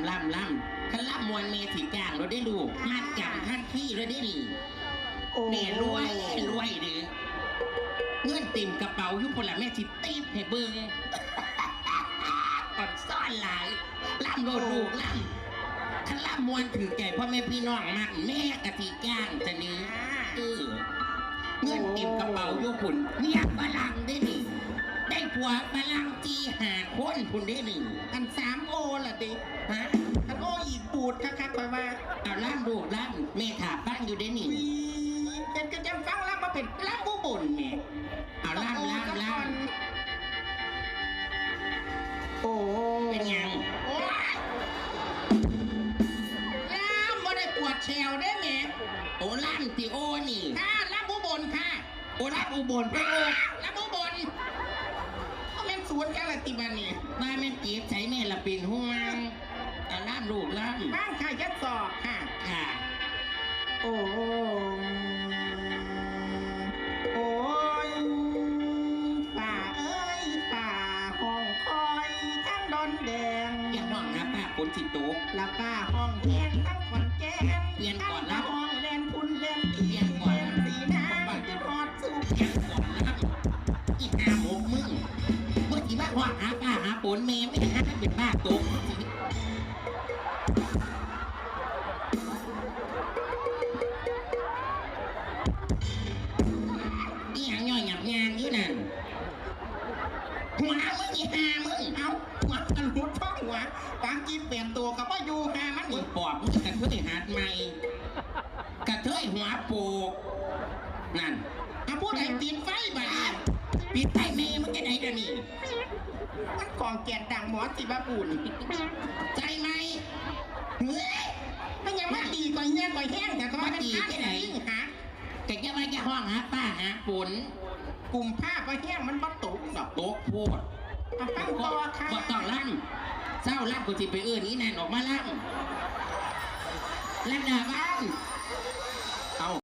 ำล่ำล่ำขันล่ำมวนเมถีจ้างเราได้ดูมาจังท่านพี่เราได้ดีโอ้แม่รวยรวยเด้อเงื่อนติ่มกระเป๋าอยุพละแม่สิตีบให้เบิ่งก่อนซ่อนหลายล่ำโลดลูกล่ำขันล่ำมวนถือแก่พ่อแม่พี่น้องมากแม่กะทิจ้างจะนี้เออเงื่อนติ่มกระเป๋าอยุพุนเนี่ยฝรั่งได้ดิได้ผัวฝรั่งจีหาคนพุ่นได้หนึ่งอันสามโอล่ะดิฮะ กล่ำแม่ขาบ้านอยู่ได้หนึ่งวีเจ็ดก็จำฟังแล้วมาเป็นล้ำผู้บุญเนี่ยเอาล่ำล่ำล่ำโอ้เป็นยังโอ้ยล้ำบ่ได้ปวดแชวได้ไหมโอ้ล่ำติโอนี่ค่ะล้ำผู้บุญค่ะโอ้ล่ำอุบลไปโอล้ำผู้บุญก็เป็นสวนกันละติบันนี่บ้านแม่เกียบใช้แม่ละเป็นห่วงเอาล่ำลูกล่บ้านค่ะยัดศอกค่ะำค่ะโอ้โอ้ยป่าเอ้ยป่าห้องคอยทั้งดอนแดงอย่าห้องนะป้าฝนสิตกละป้าห้องแห้งทั้งขอนแก่นเรียนก่อนนะทั้งห้องแลนคุณแลนเรียนก่อนนะสีน้ำจะรอดสู่ยังก่อนล่ำอีหาหมกมึงเมื่อกี้ว่าห้องหาป้าหาฝนเมย์ไม่ได้หาเป็นป้าตก อีหยังย่อยหยับยางอยู่นั่นหัวมึงอีหามึงเอาหัวกระลุท้องหัวปางกินเปลี่ยนตัวกับว่าอยู่หามันอีกปอบมึงกระเทยหาดใหม่กระเทยหัวโปกนั่นเอาผู้ใดตีนไฟบ่าปีใต้เมย์มึงจะไหนเดี๋ยวนี้มันกองแกนดังหมอสิบาปุ่นใจไหมเฮ้ยมันยังไม่ดีก่อยเงี้ยก่อยแห้งแต่ก็มาดีที่ไหนหา แต่แกว่าแกห้องหาป้าหาฝนกลุ่มผ้าก่อยแห้งมันบ่ตกดอกโต๊ะโพดเอาตั้งต่อค่ะบ่ต้องล่ำเศร้าล่ำกูจิไปเอื้อนี้แน่นออกมาล่ำล่ำดาบ้าน